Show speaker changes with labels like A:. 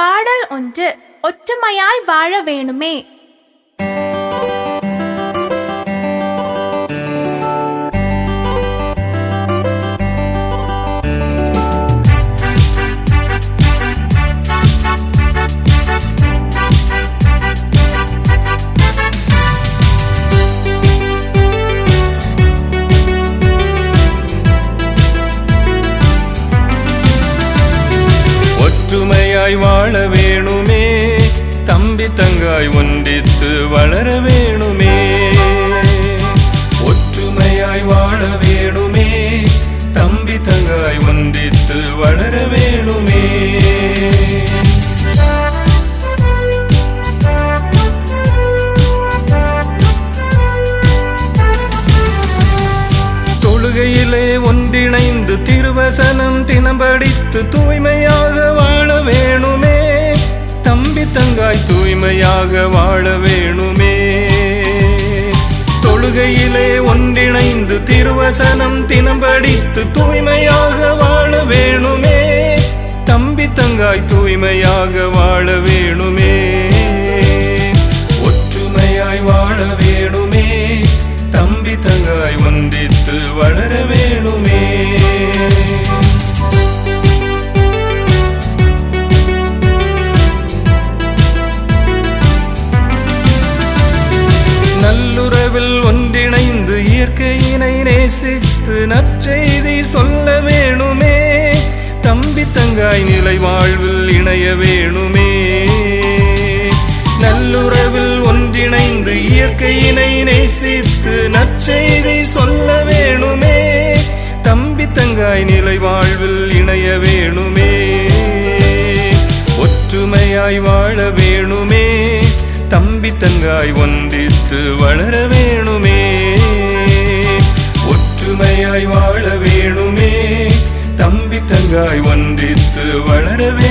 A: பாடல் ஒன்று ஒற்றுமையாய் வாழ வேணுமே?
B: ஒற்றுமையாய் வாழ வேணுமே. தம்பி தங்காய் ஒன்றித்து வளர வேணுமே. ஒற்றுமையாய் வாழ வேணுமே. தம்பி தங்காய் ஒன்றித்து வளர வேணுமே. தொழுகையிலே ஒன்றிணைந்து திருவசனம் தினம் படித்து தூய்மையாக தம்பி தங்காய் தூய்மையாக வாழ வேணுமே. தொழுகையிலே ஒன்றிணைந்து திருவசனம் தினம் படித்து தூய்மையாக வாழ வேணுமே. தம்பி தங்காய் தூய்மையாக வாழ வேணுமே. ஒற்றுமையாய் வாழ வேணுமே. தம்பி தங்காய் ஒன்றித்து வளர வேணுமே. நல்லுறவில் ஒன்றிணைந்து இயற்கையினை நேசித்து நற்செய்தி சொல்ல வேணுமே. தம்பி தங்காய் நிலை வாழ்வில் இணைய வேணுமே. நல்லுறவில் ஒன்றிணைந்து இயற்கையினை நேசித்து நற்செய்தி சொல்ல வேணுமே. தம்பி தங்காய் நிலை வாழ்வில் இணைய வேணுமே. ஒற்றுமையாய் வாழ வேணுமே. தம்பி தங்காய் ஒன்றித்து வளர வேணுமே. ஒற்றுமையாய் வாழ வேணுமே. தம்பி தங்காய் ஒன்றித்து வளர வேணுமே